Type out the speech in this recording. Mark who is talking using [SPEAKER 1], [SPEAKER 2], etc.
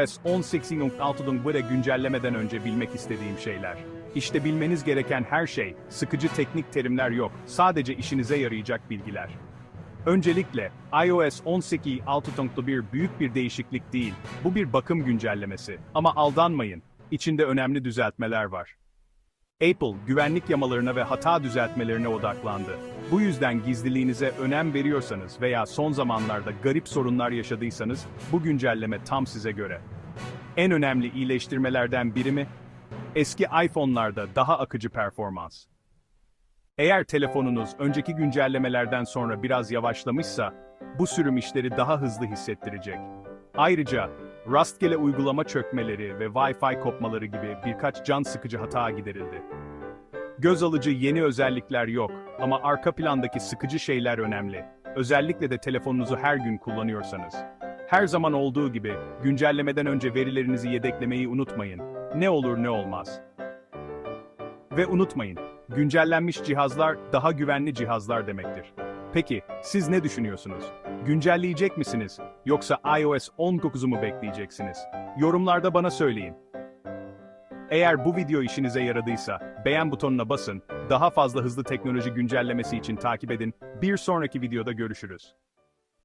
[SPEAKER 1] iOS 18.6'ın bu da güncellemeden önce bilmek istediğim şeyler. İşte bilmeniz gereken her şey, sıkıcı teknik terimler yok, sadece işinize yarayacak bilgiler. Öncelikle, iOS 18.6.1 büyük bir değişiklik değil, bu bir bakım güncellemesi. Ama aldanmayın, içinde önemli düzeltmeler var. Apple, güvenlik yamalarına ve hata düzeltmelerine odaklandı. Bu yüzden gizliliğinize önem veriyorsanız veya son zamanlarda garip sorunlar yaşadıysanız, bu güncelleme tam size göre. En önemli iyileştirmelerden biri mi? Eski iPhone'larda daha akıcı performans. Eğer telefonunuz önceki güncellemelerden sonra biraz yavaşlamışsa, bu sürüm işleri daha hızlı hissettirecek. Ayrıca, rastgele uygulama çökmeleri ve Wi-Fi kopmaları gibi birkaç can sıkıcı hata giderildi. Göz alıcı yeni özellikler yok ama arka plandaki sıkıcı şeyler önemli. Özellikle de telefonunuzu her gün kullanıyorsanız. Her zaman olduğu gibi güncellemeden önce verilerinizi yedeklemeyi unutmayın. Ne olur ne olmaz. Ve unutmayın, güncellenmiş cihazlar daha güvenli cihazlar demektir. Peki, siz ne düşünüyorsunuz? Güncelleyecek misiniz? Yoksa iOS 19'u mu bekleyeceksiniz? Yorumlarda bana söyleyin. Eğer bu video işinize yaradıysa, beğen butonuna basın, daha fazla hızlı teknoloji güncellemesi için takip edin, bir sonraki videoda görüşürüz.